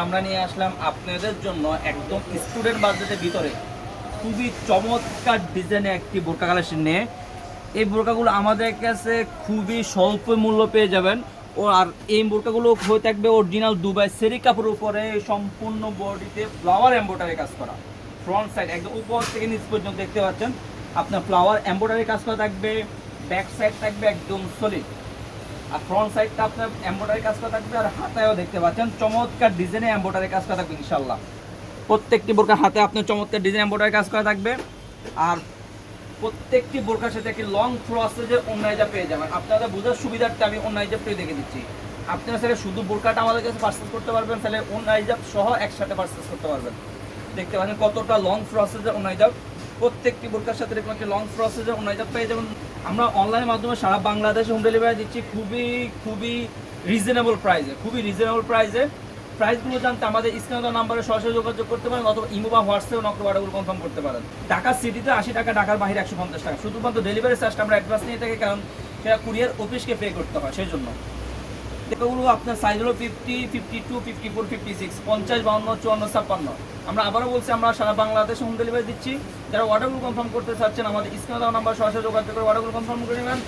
আমরা নিয়ে আসলাম আপনাদের জন্য একদম স্টুডেন্ট বাজেটের ভিতরে খুবই চমৎকার ডিজাইনের একটি বোরকা কালেকশন নিয়ে। এই বোরকাগুলো আমাদের কাছে খুবই স্বল্প মূল্য পেয়ে যাবেন। ও আর এই বোরকাগুলো হয়ে থাকবে অরিজিনাল দুবাই সেরি কাপড়ের উপরে সম্পূর্ণ বডিতে ফ্লাওয়ার এম্বোটারি কাজ করা। ফ্রন্ট সাইড একদম উপর থেকে নিচ পর্যন্ত দেখতে পাচ্ছেন। আপনার ফ্লাওয়ার এম্বোটারি কাজ করা থাকবে ব্যাক সাইড থাকবে একদম সলিড আর ফ্রন্ট সাইডটা আপনার এম্বোটারি কাজ করা থাকবে আর হাতায়ও দেখতে পাচ্ছেন। চমৎকার ডিজাইনে এম্বোটারি কাজ করা থাকবে ইনশাল্লাহ প্রত্যেকটি বোরকার হাতে আপনার চমৎকার ডিজাইন এম্বোটারি কাজ করা থাকবে। আর প্রত্যেকটি বোরকার সাথে একটি লং প্রসেসের অন্যায়জা পেয়ে যাবেন। আপনাদের বোঝার সুবিধার্থে আমি অন্যায়জা পেয়ে দেখে দিচ্ছি। আপনারা স্যার শুধু বোরকাটা আমাদের কাছে পার্সেস করতে পারবেন তাহলে অন্যায়জাব সহ একসাথে পার্সেস করতে পারবেন। দেখতে পাচ্ছেন কতটা লং প্রসেসের অন্যায়জাব প্রত্যেকটি বোরকার সাথে এরকম একটি লং প্রসেসের অন্যায়জাব পেয়ে যাবেন। আমরা অনলাইনের মাধ্যমে সারা বাংলাদেশ হোম ডেলিভারি দিচ্ছি খুবই খুবই রিজনেবল প্রাইসে খুবই রিজনেবল প্রাইসে প্রাইসগুলো জানতে আমাদের স্ক্রিনে নাম্বারে সরাসরি যোগাযোগ করতে পারেন অথবা ইমো বা হোয়াটসঅ্যাপে নকল অর্ডারগুলো কনফার্ম করতে পারেন। ঢাকা সিটিতে আশি টাকা, ঢাকার বাইরে একশো পঞ্চাশ টাকা। শুধুমাত্র ডেলিভারি চার্জটা আমরা অ্যাডভান্স নিয়ে থাকি, কারণ সেটা কুরিয়ার অফিসকে পে করতে হয় সেই জন্য এগুলো আপনার সাইজ হলো fifty fifty two fifty four fifty six পঞ্চাশ, বাউন্ন, চুয়ান্ন, ছাপ্পান্ন। আমরা আবারও বলছি, আমরা সারা বাংলাদেশে হোম ডেলিভারি দিচ্ছি। যারা অর্ডারগুলো কনফার্ম করতে চাচ্ছেন, আমাদের স্ক্রিনে দেওয়া নাম্বার সরাসরি যোগাযোগ করে অর্ডারগুলো কনফার্ম করে নেবেন।